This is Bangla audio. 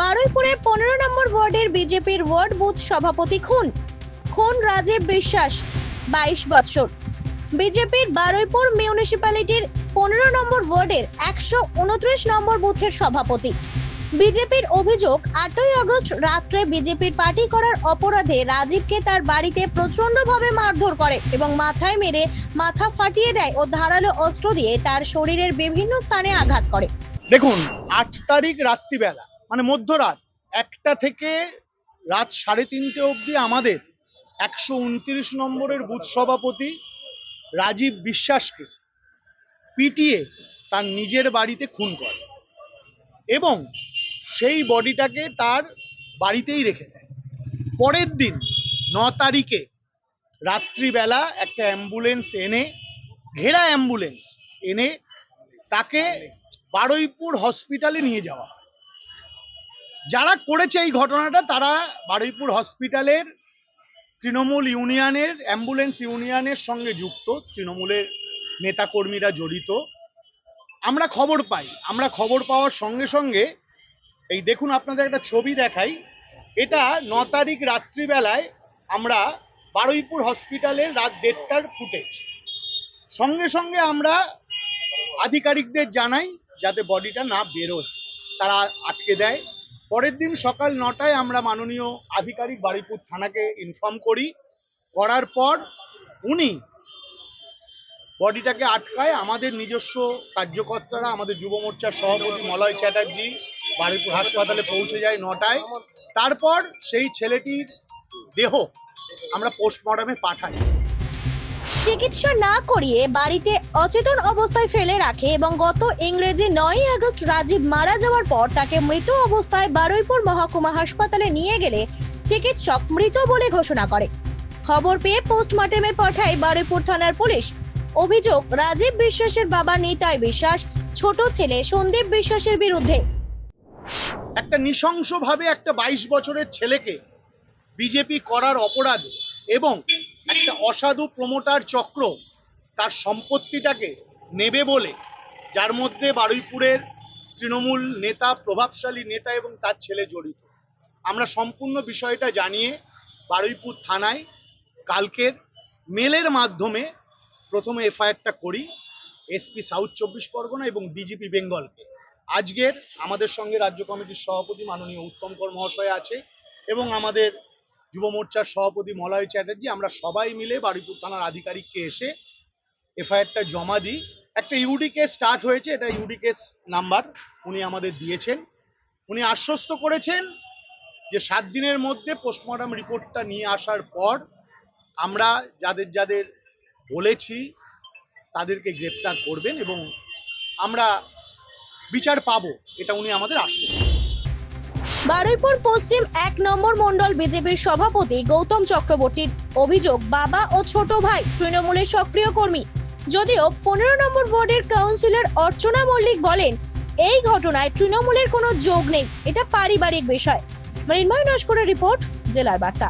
বারুইপুরে পনেরো নম্বর ওয়ার্ডের বিজেপির ওয়ার্ড বুথ সভাপতি খুন। খুন রাজীব বিশ্বাস, বাইশ বৎসর বিজেপির বারুইপুর মিউনিসিপ্যালিটির পনেরো নম্বর ওয়ার্ডের একশো উনত্রিশ নম্বর বুথের সভাপতি। বিজেপির অভিযোগ, আটই আগস্ট রাত্রে বিজেপির পার্টি করার অপরাধে রাজীবকে তার বাড়িতে প্রচন্ডভাবে মারধর করে এবং মাথায় মেরে মাথা ফাটিয়ে দেয় ও ধারালো অস্ত্র দিয়ে তার শরীরের বিভিন্ন স্থানে আঘাত করে। দেখুন, আট তারিখ রাত্রিবেলা মানে মধ্যরাত একটা থেকে রাত সাড়ে তিনটে অবধি আমাদের একশো উনত্রিশ নম্বরের বুথ সভাপতি রাজীব বিশ্বাসকে পিটিয়ে তার নিজের বাড়িতে খুন করে এবং সেই বডিটাকে তার বাড়িতেই রেখে দেয়। পরের দিন ন তারিখে রাত্রিবেলা একটা অ্যাম্বুলেন্স এনে, ঘেরা অ্যাম্বুলেন্স এনে তাকে বারুইপুর হসপিটালে নিয়ে যাওয়া হয়। যারা করেছে এই ঘটনাটা তারা বারুইপুর হসপিটালের, তৃণমূল ইউনিয়নের, অ্যাম্বুলেন্স ইউনিয়নের সঙ্গে যুক্ত, তৃণমূলের নেতাকর্মীরা জড়িত। আমরা খবর পাই। আমরা খবর পাওয়ার সঙ্গে সঙ্গে, এই দেখুন আপনাদের একটা ছবি দেখাই। এটা ন তারিখ রাত্রিবেলায় আমরা বারুইপুর হসপিটালের রাত দেড়টার ফুটেজ। সঙ্গে সঙ্গে আমরা আধিকারিকদের জানাই যাতে বডিটা না বেরোয়। তারা আটকে দেয়। পরের দিন সকাল নটায় আমরা মাননীয় আধিকারিক বারুইপুর থানাকে ইনফর্ম করি। করার পর উনি বডিটাকে আটকায়। আমাদের নিজস্ব কার্যকর্তারা, আমাদের যুব মোর্চার সভাপতি মলয় চ্যাটার্জি বারুইপুর হাসপাতালে পৌঁছে যায় নটায়। তারপর সেই ছেলেটির দেহ আমরা পোস্টমর্টমে পাঠাই। চিকিৎসা না করিয়ে বাড়িতে অচেতন অবস্থায় ফেলে রাখে এবং গত ইংরেজি নয় আগস্ট রাজীব মারা যাওয়ার পর তাকে মৃত অবস্থায় বারুইপুর মহকুমা হাসপাতালে নিয়ে গেলে চিকিৎসক মৃত বলে ঘোষণা করে। খবর পেয়ে পোস্টমর্টেমে পাঠায় বারুইপুর থানার পুলিশ। অভিযোগ, রাজীব বিশ্বাসের বাবা নিতাই বিশ্বাস, ছোট ছেলে সন্দীপ বিশ্বাসের বিরুদ্ধে। একটা নৃশংসভাবে একটা বাইশ বছরের ছেলেকে বিজেপি করার অপরাধে এবং একটা অসাধু প্রমোটার চক্র তার সম্পত্তিটাকে নেবে বলে, যার মধ্যে বারুইপুরের তৃণমূল নেতা, প্রভাবশালী নেতা এবং তার ছেলে জড়িত। আমরা সম্পূর্ণ বিষয়টা জানিয়ে বারুইপুর থানায় কালকের মেলের মাধ্যমে প্রথমে এফআইআরটা করি, এসপি সাউথ চব্বিশ পরগনা এবং ডিজিপি বেঙ্গলকে। আজকের আমাদের সঙ্গে রাজ্য কমিটির সভাপতি মাননীয় উত্তম কর মহাশয় আছে এবং আমাদের যুব মোর্চার সভাপতি মলয় চ্যাটার্জি, আমরা সবাই মিলে বারুইপুর থানার আধিকারিককে এসে এফআইআরটা জমা দিই। একটা ইউডি কেস স্টার্ট হয়েছে, এটা ইউডি কেস নাম্বার উনি আমাদের দিয়েছেন। উনি আশ্বস্ত করেছেন যে সাত দিনের মধ্যে পোস্টমর্টম রিপোর্টটা নিয়ে আসার পর আমরা যাদের যাদের বলেছি তাদেরকে গ্রেপ্তার করবেন এবং আমরা বিচার পাবো, এটা উনি আমাদের আশ্বস্ত বারুইপুর পশ্চিম এক নম্বর মন্ডল বিজেপির সভাপতি গৌতম চক্রবর্তীর অভিযোগ বাবা ও ছোট ভাই তৃণমূলের সক্রিয় কর্মী। যদিও পনেরো নম্বর বোর্ডের কাউন্সিলর অর্চনা মল্লিক বলেন, এই ঘটনায় তৃণমূলের কোনো যোগ নেই, এটা পারিবারিক বিষয়। মৃন্ময় নস্করের রিপোর্ট, জেলার বার্তা।